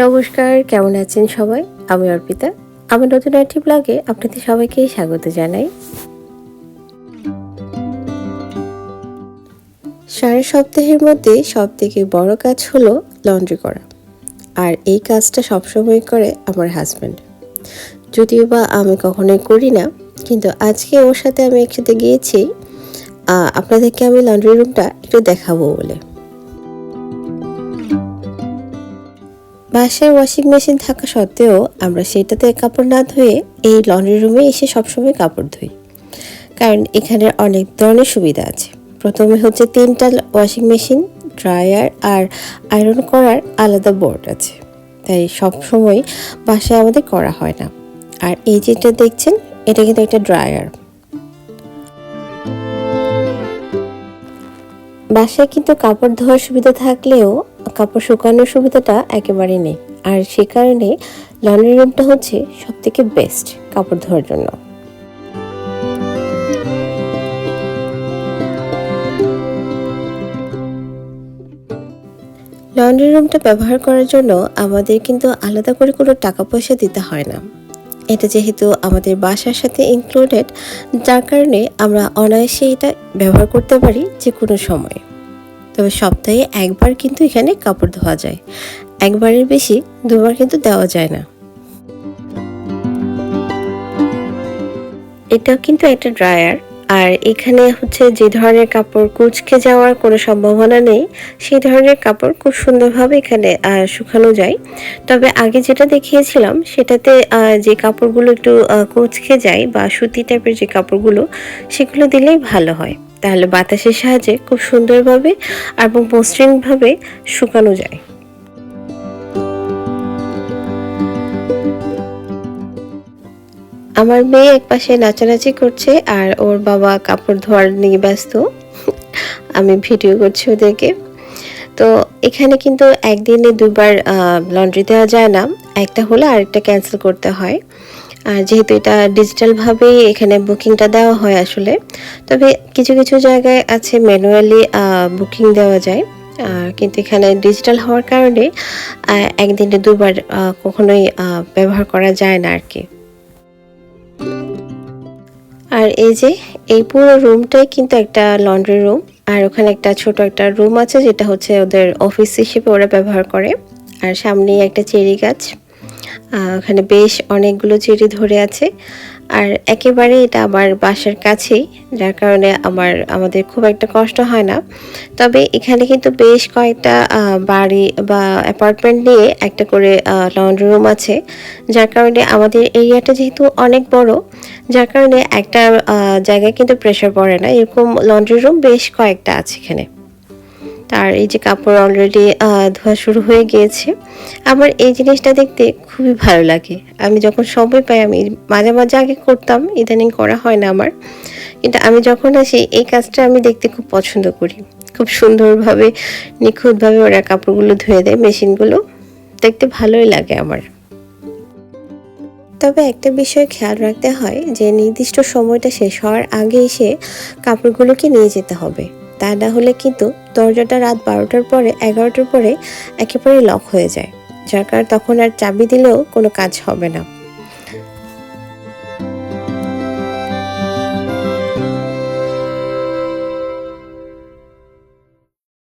নমস্কার, কেমন আছেন সবাই? আমি অর্পিতা। আমার নতুন একটি ব্লগে আপনাদের সবাইকে স্বাগত জানাই। সারা সপ্তাহের মধ্যে সব থেকে বড় কাজ হলো লন্ড্রি করা। আর এই কাজটা সবসময় করে আমার হাজব্যান্ড। যদিও বা আমি কখনোই করি না, কিন্তু আজকে ওর সাথে আমি একসাথে গিয়েছি। আপনাদেরকে আমি লন্ড্রি রুমটা একটু দেখাবো বলে। বাসায় ওয়াশিং মেশিন থাকা সত্ত্বেও আমরা সেটাতে কাপড় না ধুয়ে এই লন্ড্রি রুমে এসে সবসময় কাপড় ধুই। কারণ এখানে অনেক ধরনের সুবিধা আছে। প্রথমে হচ্ছে তিনটা ওয়াশিং মেশিন ড্রায়ার আর আয়রন করার আলাদা বোর্ড আছে। তাই সব সময় বাসায় আমাদের করা হয় না। আর এই যেটা দেখছেন, এটা কিন্তু একটা ড্রায়ার বাসায় কিন্তু কাপড় ধোয়ার সুবিধা থাকলেও কাপড় শুকানোর সুবিধাটা একেবারেই নেই। আর সে কারণে লন্ড্রি রুমটা হচ্ছে সব থেকে বেস্ট কাপড় ধোয়ার জন্য। লন্ড্রি রুমটা ব্যবহার করার জন্য আমাদের কিন্তু আলাদা করে কোনো টাকা পয়সা দিতে হয় না। এটা যেহেতু আমাদের বাসার সাথে ইনক্লুডেড যার কারণে আমরা অনায়াসে এটা ব্যবহার করতে পারি যে কোনো সময়। তবে সপ্তাহে একবার কিন্তু এখানে কাপড় ধোয়া যায়। একবারের বেশি দুবার কিন্তু দেওয়া যায় না। এটাও কিন্তু একটা ড্রায়ার। আর এখানে হচ্ছে যে ধরনের কাপড় কুচকে যাওয়ার কোনো সম্ভাবনা নেই, সেই ধরনের কাপড় খুব সুন্দরভাবে এখানে শুকানো যায়। তবে আগে যেটা দেখিয়েছিলাম, সেটাতে যে কাপড়গুলো একটু কুচকে যায় বা সুতি টাইপের যে কাপড়গুলো, সেগুলো দিলেই ভালো হয়। তাহলে বাতাসের সাহায্যে খুব সুন্দরভাবে এবং মসৃণভাবে শুকানো যায়। আমার মেয়ে এক পাশে নাচানাচি করছে আর ওর বাবা কাপড় ধোয়ার নিয়ে ব্যস্ত। আমি ভিডিও করছি ওদেরকে। তো এখানে কিন্তু একদিনে দুবার লন্ড্রি দেওয়া যায় না। একটা হলে আরেকটা ক্যান্সেল করতে হয়। আর যেহেতু এটা ডিজিটালভাবেই এখানে বুকিংটা দেওয়া হয় আসলে, তবে কিছু কিছু জায়গায় আছে ম্যানুয়ালি বুকিং দেওয়া যায়। কিন্তু এখানে ডিজিটাল হওয়ার কারণে একদিনে দুবার কখনোই ব্যবহার করা যায় না আর কি আর এই যে, এই পুরো রুমটাই কিন্তু একটা লন্ড্রি রুম আর ওখানে একটা ছোট একটা রুম আছে, যেটা হচ্ছে ওদের অফিস হিসেবে ওরা ব্যবহার করে। আর সামনেই একটা চেরি গাছ। ওখানে বেশ অনেকগুলো চেরি ধরে আছে। আর একেবারে এটা আমার বাসার কাছেই, যার কারণে আমার, আমাদের খুব একটা কষ্ট হয় না। তবে এখানে কিন্তু বেশ কয়েকটা বাড়ি বা অ্যাপার্টমেন্ট নিয়ে একটা করে লন্ড্রি রুম আছে। যার কারণে আমাদের এরিয়াটা যেহেতু অনেক বড়, যার কারণে একটা জায়গায় কিন্তু প্রেশার পড়ে না। এরকম লন্ড্রি রুম বেশ কয়েকটা আছে এখানে। তার এই যে কাপড় অলরেডি ধোয়া শুরু হয়ে গিয়েছে। আমার এই জিনিসটা দেখতে খুবই ভালো লাগে। আমি যখন সময় পাই, আমি মাঝে মাঝে আগে করতাম, ইদানিং করা হয় না আমার। কিন্তু আমি যখন আসি, এই কাজটা আমি দেখতে খুব পছন্দ করি। খুব সুন্দরভাবে, নিখুঁতভাবে ওরা কাপড়গুলো ধুয়ে দেয়, মেশিনগুলো। দেখতে ভালোই লাগে আমার। তবে একটা বিষয় খেয়াল রাখতে হয়, যে নির্দিষ্ট সময়টা শেষ হওয়ার আগে এসে কাপড়গুলোকে নিয়ে যেতে হবে। তা না হলে কিন্তু দরজাটা রাত বারোটার পরে, এগারোটার পরে একেবারে লক হয়ে যায়। যার কারণে তখন আর চাবি দিলেও কোনো কাজ হবে না।